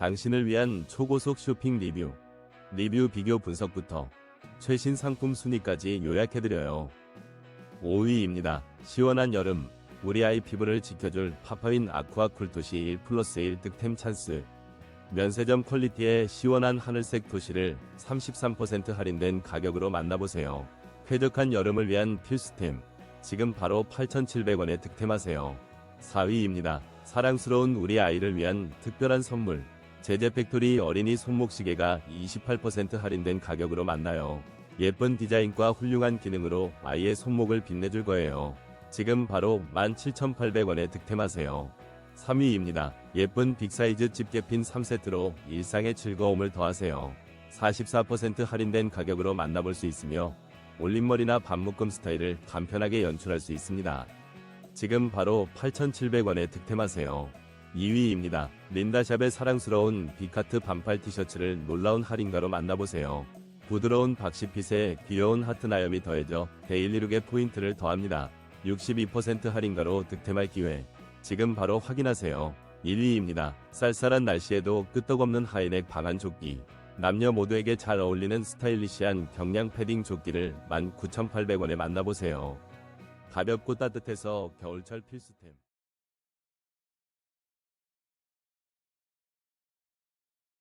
당신을 위한 초고속 쇼핑 리뷰. 리뷰 비교 분석부터 최신 상품 순위까지 요약해드려요. 5위입니다. 시원한 여름. 우리 아이 피부를 지켜줄 파파윈 아쿠아 쿨토시 1 플러스 1 득템 찬스. 면세점 퀄리티의 시원한 하늘색 도시를 33% 할인된 가격으로 만나보세요. 쾌적한 여름을 위한 필수템. 지금 바로 8,700원에 득템하세요. 4위입니다. 사랑스러운 우리 아이를 위한 특별한 선물. 제제 팩토리 어린이 손목시계가 28% 할인된 가격으로 만나요. 예쁜 디자인과 훌륭한 기능으로 아이의 손목을 빛내줄 거예요. 지금 바로 17,800원에 득템하세요. 3위입니다. 예쁜 빅사이즈 집게핀 3세트로 일상의 즐거움을 더하세요. 44% 할인된 가격으로 만나볼 수 있으며 올림머리나 반묶음 스타일을 간편하게 연출할 수 있습니다. 지금 바로 8,700원에 득템하세요. 2위입니다. 린다샵의 사랑스러운 비카트 반팔 티셔츠를 놀라운 할인가로 만나보세요. 부드러운 박시핏에 귀여운 하트 나염이 더해져 데일리룩의 포인트를 더합니다. 62% 할인가로 득템할 기회. 지금 바로 확인하세요. 1위입니다. 쌀쌀한 날씨에도 끄떡없는 하이넥 방한 조끼. 남녀 모두에게 잘 어울리는 스타일리시한 경량 패딩 조끼를 19,800원에 만나보세요. 가볍고 따뜻해서 겨울철 필수템.